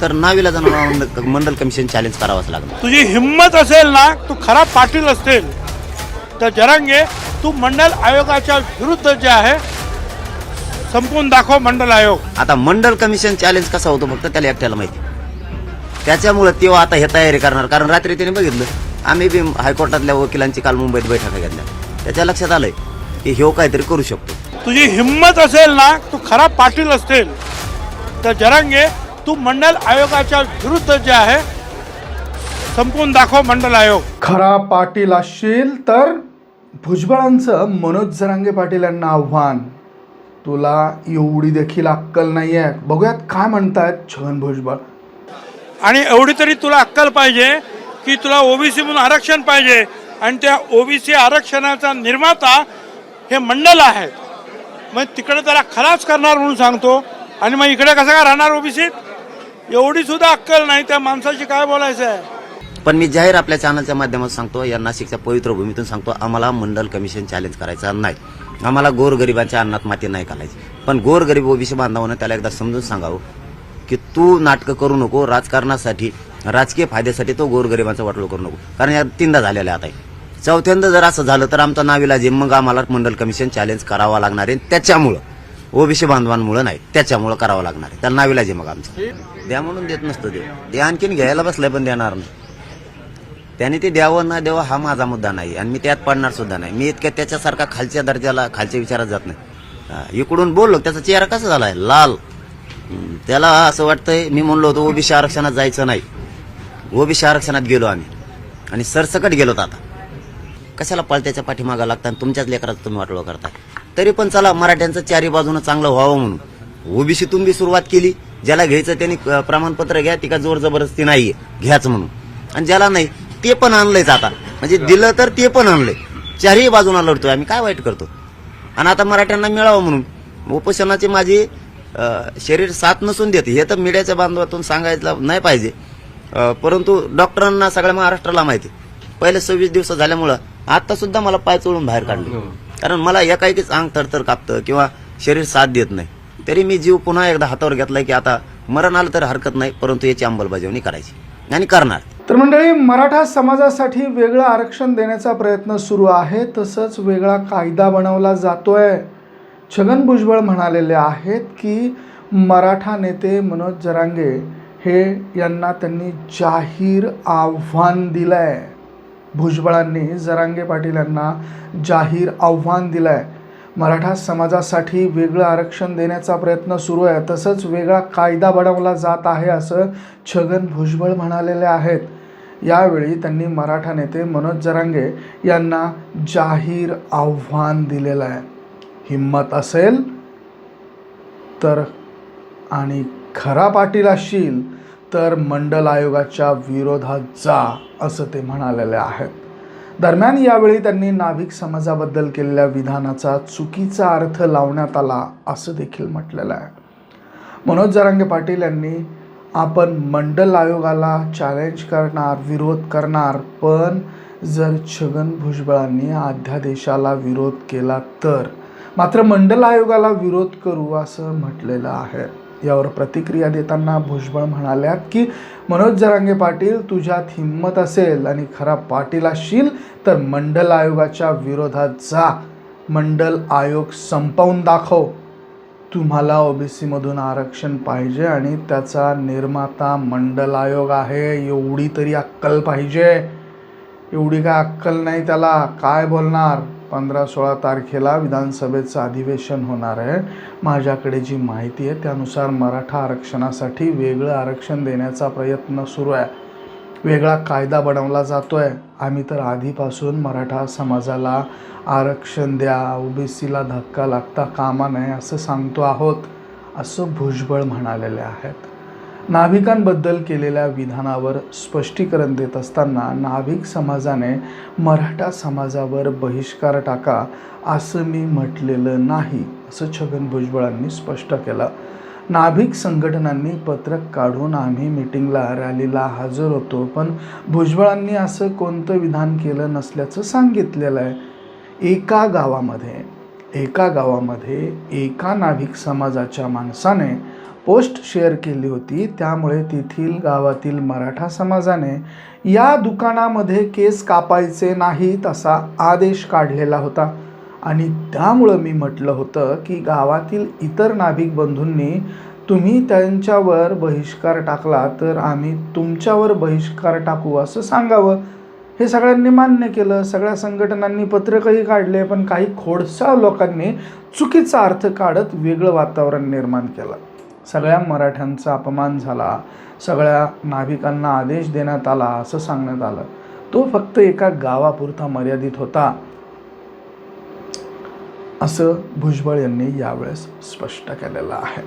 तर नावीला जाणार मंडल commission challenge करावंच लागणार. तुझी हिंमत असेल ना तू खरा पाटील असतील तर जरांगे तू मंडल आयोगाच्या विरुद्ध जे आहे संपवून दाखव मंडल आयोग. आता मंडल कमिशन चॅलेंज कसा होतो फक्त त्याला एकट्याला माहिती. त्याच्यामुळे तेव्हा आता हे तयारी करणार कारण रात्री त्याने बघितलं आम्ही बी हायकोर्टातल्या वकिलांची काल मुंबईत बैठका घेतल्या. त्याच्या लक्षात आलंय की ह्यो काहीतरी करू शकतो. तुझी हिंमत असेल ना तू खरा पाटील असतील तर जरांगे तू मंडल आयोगाच्या विरुद्ध जे आहे संपवून दाखव मंडल आयोग. खरा पाटील असशील तर भुजबळांचं मनोज जरांगे पाटील यांना आव्हान. तुला एवढी देखील अक्कल नाही आहे बघूयात काय म्हणतायत छगन भुजबळ. आणि एवढी तरी तुला अक्कल पाहिजे की तुला ओबीसी म्हणून आरक्षण पाहिजे. आणि त्या ओबीसी आरक्षणाचा निर्माता हे मंडल आहेत. मग तिकडे त्याला खलास करणार म्हणून सांगतो. आणि मग इकडे कसं काय राहणार ओबीसीत एवढी सुद्धा अक्कल नाही त्या माणसाशी काय बोलायचं आहे पण मी जाहीर आपल्या चॅनलच्या माध्यमातून सांगतो या नाशिकच्या पवित्र भूमीतून सांगतो आम्हाला मंडल कमिशन चॅलेंज करायचं नाही. आम्हाला गोरगरिबांच्या अन्नात माती नाही घालायची. पण गोरगरीब ओबीसी बांधवानं त्याला एकदा समजून सांगावं की तू नाटकं करू नको राजकारणासाठी राजकीय फायद्यासाठी तो गोरगरिबांचा वाटलो करू नको. कारण या तीनदा झालेला आता चौथ्यांदा जर असं झालं तर आमचा नाविला जे मग आम्हाला मंडल कमिशन चॅलेंज करावा लागणार आहे. त्याच्यामुळं ओबीसी बांधवांमुळं नाही त्याच्यामुळं करावं लागणार आहे. त्यांना नाविला मग आमचं. द्या म्हणून देत नसतं देव. ते आणखीन घ्यायला बसलंय पण देणार नाही. त्याने ते द्यावं ना द्यावं हा माझा मुद्दा नाही आणि मी त्यात पडणार सुद्धा नाही. मी इतक्या त्याच्यासारखा खालच्या दर्जाला खालच्या विचारात जात नाही. इकडून बोललो त्याचा चेहरा कसा झालाय लाल. त्याला असं वाटतंय मी म्हणलो होतो ओबीसी आरक्षणात जायचं नाही. ओबीसी आरक्षणात गेलो आम्ही. आणि सरसकट गेलो आता. कशाला पळत्याच्या पाठीमागा लागता आणि तुमच्याच लेकरात तुम्ही वाटोळ करता तरी पण चला मराठ्यांचं चारी बाजूनं चांगलं व्हावं म्हणून. ओबीसीतून बी सुरुवात केली ज्याला घ्यायचं त्यांनी प्रमाणपत्र घ्या ती का जोर जबरदस्ती नाहीये घ्याच म्हणून. आणि ज्याला नाही ते पण आणलंयच आता. म्हणजे दिलं तर ते पण आणलंय. चारही बाजूला लढतोय आम्ही काय वाईट करतो? आणि आता मराठ्यांना मिळावं म्हणून. उपोषणाचे माझे शरीर साथ नसून देते हे तर मीडियाच्या बांधवातून सांगायचं नाही पाहिजे. परंतु डॉक्टरांना सगळ्या महाराष्ट्राला माहिती. पहिले सव्वीस दिवस झाल्यामुळं आता सुद्धा मला पाय चोळून बाहेर काढलं. हो. कारण मला एकाएकीच अंग थरथर कापतं किंवा शरीर साथ देत नाही. तरी मी जीव पुन्हा एकदा हातावर घेतलाय की आता मरण आलं तर हरकत नाही परंतु याची अंमलबजावणी करायची. आणि करणार. तर मंडळी मराठा समाजासाठी वेगळं आरक्षण देण्याचा प्रयत्न सुरू आहे तसंच वेगळा कायदा बनवला जातोय. छगन भुजबळ म्हणालेले आहेत की मराठा नेते मनोज जरांगे हे यांना त्यांनी जाहीर आव्हान दिलं आहे भुजबळांनी जरांगे पाटील यांना जाहीर आव्हान दिलं आहे मराठा समाजासाठी वेगळं आरक्षण देण्याचा प्रयत्न सुरू आहे. तसंच वेगळा कायदा बनवला जात आहे असं छगन भुजबळ म्हणालेले आहेत. यावेळी त्यांनी मराठा नेते मनोज जरांगे यांना जाहीर आव्हान दिलेलं आहे. हिंमत असेल तर आणि खरा पाटील असशील तर मंडल आयोगाच्या विरोधात जा असं ते म्हणालेले आहेत. दरम्यान यावेळी त्यांनी नाभिक समाजाबद्दल केलेल्या विधानाचा चुकीचा अर्थ लावण्यात आला असं देखील म्हटलेलं आहे. मनोज जरांगे पाटील यांनी आपण मंडल आयोगाला चॅलेंज करणार विरोध करणार पण जर छगन भुजबळांनी अध्यादेशाला विरोध केला तर मात्र मंडल आयोगाला विरोध करू असं म्हटलेलं आहे. यावर प्रतिक्रिया देताना भुजबळ म्हणाल्यात की मनोज जरांगे पाटील तुझ्यात हिंमत असेल आणि खरा पाटील असशील तर मंडल आयोगाच्या विरोधात जा. मंडल आयोग संपवून दाखव. तुम्हाला ओबीसीमधून आरक्षण पाहिजे आणि त्याचा निर्माता मंडल आयोग आहे. एवढी तरी अक्कल पाहिजे. एवढी काय अक्कल नाही त्याला. काय बोलणार? पंधरा सोळा तारखेला विधानसभेचं अधिवेशन होणार आहे. माझ्याकडे जी माहिती आहे त्यानुसार मराठा आरक्षणासाठी वेगळं आरक्षण देण्याचा प्रयत्न सुरू आहे. वेगळा कायदा बनवला जातो आहे आम्ही तर आधीपासून मराठा समाजाला आरक्षण द्या ओबीसीला धक्का लागता कामा नये असं सांगतो आहोत असं भुजबळ म्हणालेले आहेत. नाभिकांबद्दल केलेल्या विधानावर स्पष्टीकरण देत असताना नाभिक समाजाने मराठा समाजावर बहिष्कार टाका असं मी म्हटलेलं नाही असं छगन भुजबळांनी स्पष्ट केलं. नाभिक संघटनांनी पत्रक काढून आम्ही मिटिंगला रॅलीला हजर होतो पण भुजबळांनी असं कोणतं विधान केलं नसल्याचं सांगितलेलं आहे. एका गावामध्ये एका गावामध्ये एका नाभिक समाजाच्या माणसाने पोस्ट शेअर केली होती त्यामुळे तेथील गावातील मराठा समाजाने या दुकानामध्ये केस कापायचे नाहीत असा आदेश काढलेला होता. आणि त्यामुळं मी म्हटलं होतं की गावातील इतर नाभिक बंधूंनी तुम्ही त्यांच्यावर बहिष्कार टाकला तर आम्ही तुमच्यावर बहिष्कार टाकू असं सांगावं. हे सगळ्यांनी मान्य केलं. सगळ्या संघटनांनी पत्रकही काढले पण काही खोडसाळ लोकांनी चुकीचा अर्थ काढत वेगळं वातावरण निर्माण केलं. सगळ्या मराठ्यांचा अपमान झाला. सगळ्या नाभिकांना आदेश देण्यात आला असं सांगण्यात आलं. तो फक्त एका गावापुरता मर्यादित होता असं भुजबळ यांनी यावेळेस स्पष्ट केलेलं आहे.